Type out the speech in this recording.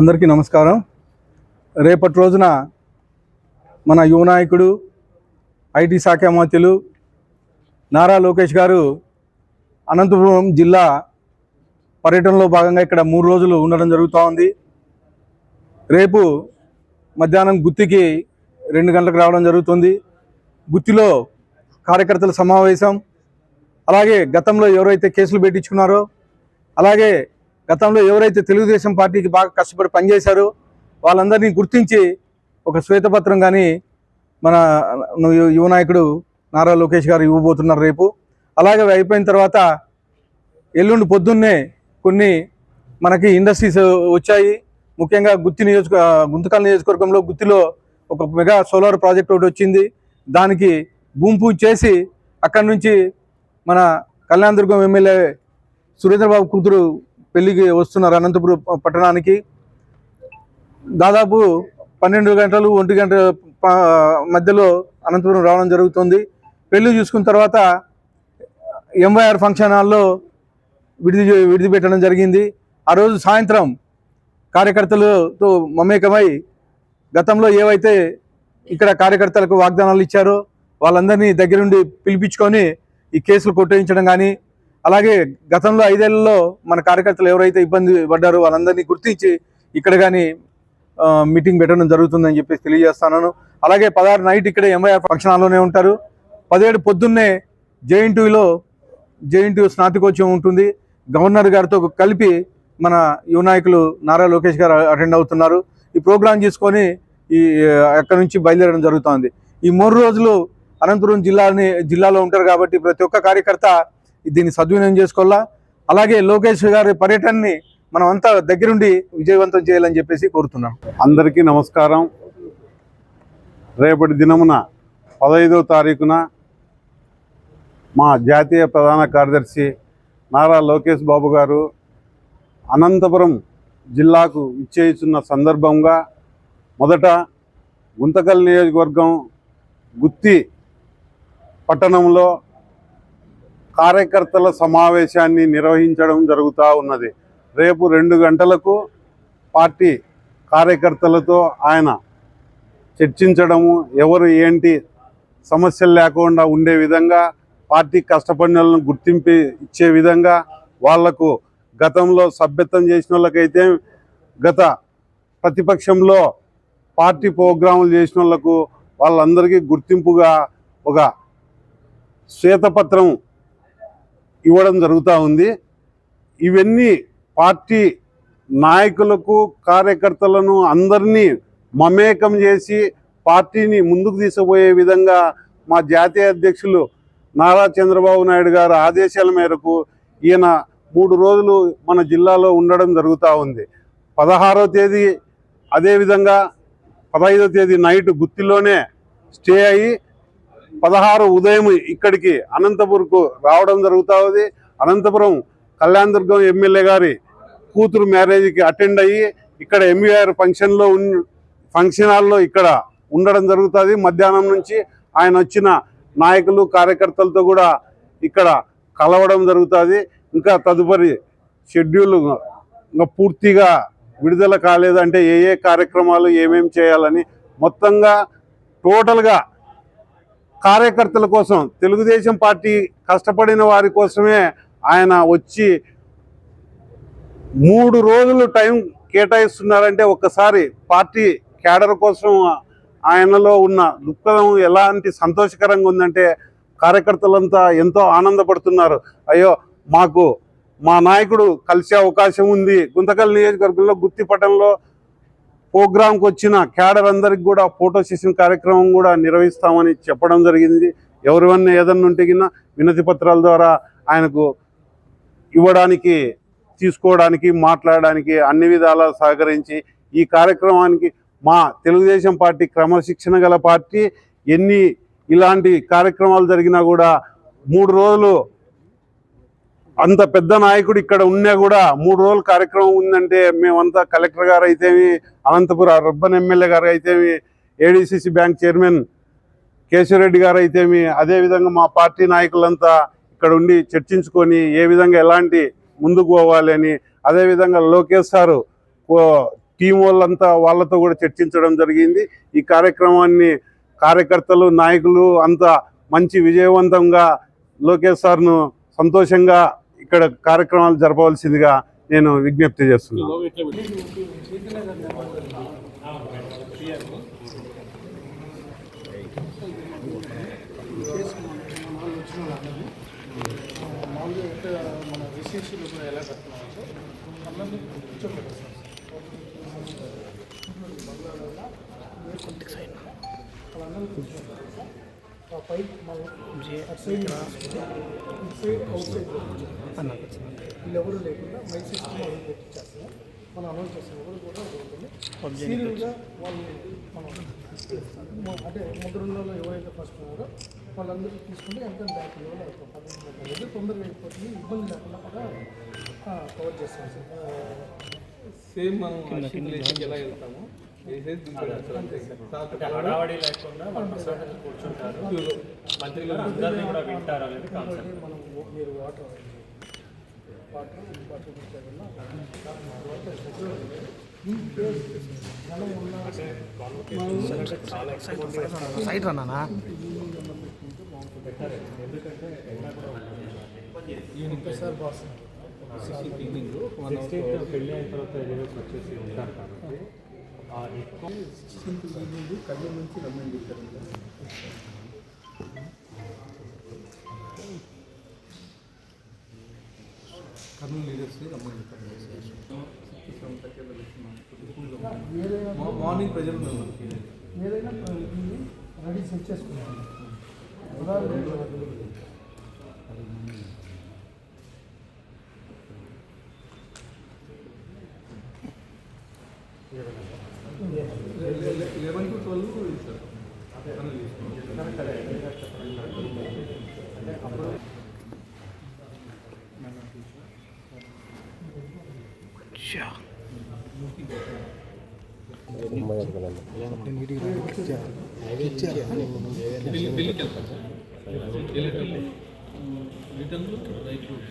అందరికీ నమస్కారం. రేపటి రోజున మన యువ నాయకుడు ఐటీ శాఖ మంత్రులు నారా లోకేష్ గారు అనంతపురం జిల్లా పర్యటనలో భాగంగా ఇక్కడ మూడు రోజులు ఉండడం జరుగుతూ ఉంది. రేపు మధ్యాహ్నం గుత్తికి రెండు గంటలకు రావడం జరుగుతుంది. గుత్తిలో కార్యకర్తల సమావేశం. అలాగే గతంలో ఎవరైతే కేసులు పెట్టించుకున్నారో అలాగే గతంలో ఎవరైతే తెలుగుదేశం పార్టీకి బాగా కష్టపడి పనిచేశారో వాళ్ళందరినీ గుర్తించి ఒక శ్వేతపత్రం కానీ మన యువ- యువ నాయకుడు నారా లోకేష్ గారు ఇవ్వబోతున్నారు రేపు. అలాగే అవి అయిపోయిన తర్వాత ఎల్లుండి పొద్దున్నే కొన్ని మనకి ఇండస్ట్రీస్ వచ్చాయి. ముఖ్యంగా గుత్తి నియోజక గుంతకల్ నియోజకవర్గంలో గుత్తిలో ఒక మెగా సోలార్ ప్రాజెక్ట్ ఒకటి వచ్చింది. దానికి భూమి పూజ చేసి అక్కడి నుంచి మన కళ్యాణదుర్గం ఎమ్మెల్యే సురేంద్రబాబు కూతురు పెళ్ళికి వస్తున్నారు అనంతపురం పట్టణానికి. దాదాపు పన్నెండు గంటలు ఒంటి గంట మధ్యలో అనంతపురం రావడం జరుగుతుంది. పెళ్ళి చూసుకున్న తర్వాత ఎంవైఆర్ ఫంక్షన్ హాల్లో విడిది విడిది పెట్టడం జరిగింది. ఆ రోజు సాయంత్రం కార్యకర్తలతో మమేకమై గతంలో ఏవైతే ఇక్కడ కార్యకర్తలకు వాగ్దానాలు ఇచ్చారో వాళ్ళందరినీ దగ్గరుండి పిలిపించుకొని ఈ కేసులు కొట్టేయించడం కానీ అలాగే గతంలో ఐదేళ్ళలో మన కార్యకర్తలు ఎవరైతే ఇబ్బంది పడ్డారో వాళ్ళందరినీ గుర్తించి ఇక్కడ కానీ మీటింగ్ పెట్టడం జరుగుతుందని చెప్పేసి తెలియజేస్తున్నాను. అలాగే పదహారు నైట్ ఇక్కడ ఎంఐఆర్ ఫంక్షన్ ఉంటారు. పదిహేడు పొద్దున్నే జేఎన్టీయూలో జేఎన్టీయూ స్నాతకోత్సవం ఉంటుంది. గవర్నర్ గారితో కలిపి మన యువ నాయకులు నారా లోకేష్ గారు అటెండ్ అవుతున్నారు. ఈ ప్రోగ్రాం తీసుకొని ఈ అక్కడి నుంచి బయలుదేరడం జరుగుతోంది. ఈ మూడు రోజులు అనంతపురం జిల్లాని జిల్లాలో ఉంటారు కాబట్టి ప్రతి ఒక్క కార్యకర్త దీన్ని సద్వినియోగం చేసుకోవాలా? అలాగే లోకేష్ గారి పర్యటనని మనం అంతా దగ్గరుండి విజయవంతం చేయాలని చెప్పేసి కోరుతున్నాం. అందరికీ నమస్కారం. రేపటి దినమున పదహైదవ తారీఖున మా జాతీయ ప్రధాన కార్యదర్శి నారా లోకేష్ బాబు గారు అనంతపురం జిల్లాకు ఇచ్చేస్తున్న సందర్భంగా మొదట గుంతకల్ నియోజకవర్గం గుత్తి పట్టణంలో కార్యకర్తల సమావేశాన్ని నిర్వహించడం జరుగుతూ ఉన్నది. రేపు రెండు గంటలకు పార్టీ కార్యకర్తలతో ఆయన చర్చించడము ఎవరు ఏంటి సమస్యలు లేకుండా ఉండే విధంగా పార్టీ కష్టపడిన గుర్తింపు ఇచ్చే విధంగా వాళ్ళకు గతంలో సభ్యత్వం చేసిన వాళ్ళకైతే గత ప్రతిపక్షంలో పార్టీ ప్రోగ్రాములు చేసిన వాళ్ళకు వాళ్ళందరికీ గుర్తింపుగా ఒక శ్వేతపత్రం ఇవ్వడం జరుగుతూ ఉంది. ఇవన్నీ పార్టీ నాయకులకు కార్యకర్తలను అందరినీ మమేకం చేసి పార్టీని ముందుకు తీసుకుపోయే విధంగా మా జాతీయ అధ్యక్షులు నారా చంద్రబాబు నాయుడు గారి ఆదేశాల మేరకు ఈయన మూడు రోజులు మన జిల్లాలో ఉండడం జరుగుతూ ఉంది. పదహారో తేదీ అదేవిధంగా పదహైదో తేదీ నైట్ గుత్తిలోనే స్టే అయ్యి పదహారు ఉదయం ఇక్కడికి అనంతపురంకు రావడం జరుగుతుంది అనంతపురం అనంతపురం కళ్యాణదుర్గం ఎమ్మెల్యే గారి కూతురు మ్యారేజ్కి అటెండ్ అయ్యి ఇక్కడ ఎంబీఆర్ ఫంక్షన్లో ఉన్ ఫంక్షన్ హాల్లో ఇక్కడ ఉండడం జరుగుతుంది. మధ్యాహ్నం నుంచి ఆయన వచ్చిన నాయకులు కార్యకర్తలతో కూడా ఇక్కడ కలవడం జరుగుతుంది. ఇంకా తదుపరి షెడ్యూల్ ఇంకా పూర్తిగా విడుదల కాలేదు. అంటే ఏ ఏ కార్యక్రమాలు ఏమేమి చేయాలని మొత్తంగా టోటల్గా కార్యకర్తల కోసం తెలుగుదేశం పార్టీ కష్టపడిన వారి కోసమే ఆయన వచ్చి మూడు రోజులు టైం కేటాయిస్తున్నారంటే ఒక్కసారి పార్టీ క్యాడర్ కోసం ఆయనలో ఉన్న దుఃఖం ఎలాంటి సంతోషకరంగా ఉందంటే కార్యకర్తలంతా ఎంతో ఆనందపడుతున్నారు. అయ్యో మాకు మా నాయకుడు కలిసే అవకాశం ఉంది. గుంతకల్ నియోజకవర్గంలో గుత్తిపట్టణంలో ప్రోగ్రాంకి వచ్చిన క్యాడర్ అందరికి కూడా ఫోటో సెషన్ కార్యక్రమం కూడా నిర్వహిస్తామని చెప్పడం జరిగింది. ఎవరివన్నా ఏదన్నా ఉంటే కింద వినతి పత్రాల ద్వారా ఆయనకు ఇవ్వడానికి తీసుకోవడానికి మాట్లాడడానికి అన్ని విధాలా సహకరించి ఈ కార్యక్రమానికి మా తెలుగుదేశం పార్టీ క్రమశిక్షణ గల పార్టీ ఎన్ని ఇలాంటి కార్యక్రమాలు జరిగినా కూడా మూడు రోజులు అంత పెద్ద నాయకుడు ఇక్కడ ఉన్నా కూడా మూడు రోజుల కార్యక్రమం ఉందంటే మేమంతా కలెక్టర్ గారు అయితేమి అనంతపురం అర్బన్ ఎమ్మెల్యే గారు అయితేమి ఏడీసీసీ బ్యాంక్ చైర్మన్ కేశవరెడ్డి గారు అయితేమి అదేవిధంగా మా పార్టీ నాయకులంతా ఇక్కడ ఉండి చర్చించుకొని ఏ విధంగా ఎలాంటి ముందుకు పోవాలి అని అదేవిధంగా లోకేష్ సారు టీం వాళ్ళంతా వాళ్ళతో కూడా చర్చించడం జరిగింది. ఈ కార్యక్రమాన్ని కార్యకర్తలు నాయకులు అంతా మంచి విజయవంతంగా లోకేష్ సార్ను సంతోషంగా ఇక్కడ కార్యక్రమాలు జరపవలసిందిగా నేను విజ్ఞప్తి చేస్తున్నాను. వాళ్ళందరూ పైప్ మనం అటు సైడ్ ఇటు సైడ్ అవుట్ సైడ్ వీళ్ళు ఎవరు లేకుండా మైక్ సిస్టమ్ అది పెట్టించేస్తాం మనం అనౌన్స్ చేస్తాం ఎవరు కూడా ఉంటుంది సీరియల్గా వాళ్ళు మనం మ- అంటే ముద్రలలో ఎవరైతే ఫస్ట్ ఉన్నారో వాళ్ళందరూ తీసుకుంటే ఎంత బ్యాక్ లెవెల్ అవుతాం పద్దెనిమిది తొందరగా అయిపోతుంది ఇబ్బంది లేకుండా కూడా కవర్ చేస్తాం సార్ సేమ్ మనం ఎలా వెళ్తామో. హడావడి లేకుండా కూర్చుంటారు. అందరినీ కూడా వింటారు అనేది కాన్సెప్ట్. ఇంకోటి మనం వా- మీరు వాటర్ వాటర్ వాటర్ తీసుకెళ్ళినా ఈ కేస్ జనం ఉన్న సైడ్ రన్నానా సార్ బాస్ వన్ పెళ్ళి అయిన తర్వాత వచ్చేసి ఉంటారు కాబట్టి ఆ ఎక్కువ కళ్ళ నుంచి రమ్మండి కర్నూలు లీడర్స్ రమ్మని ఏదైనా మార్నింగ్ ప్రజలు మనకి ఏదైనా రెడీ సెట్ చేసుకున్నాను ఉదాహరణ Eleven to twelve sir Kurnool తీసుకున్నాం. ఢిల్లీ ఢిల్లీకి వెళ్తాం సార్ ఢిల్లీకి వెళ్ళి రిటర్న్లో రైట్ రూట్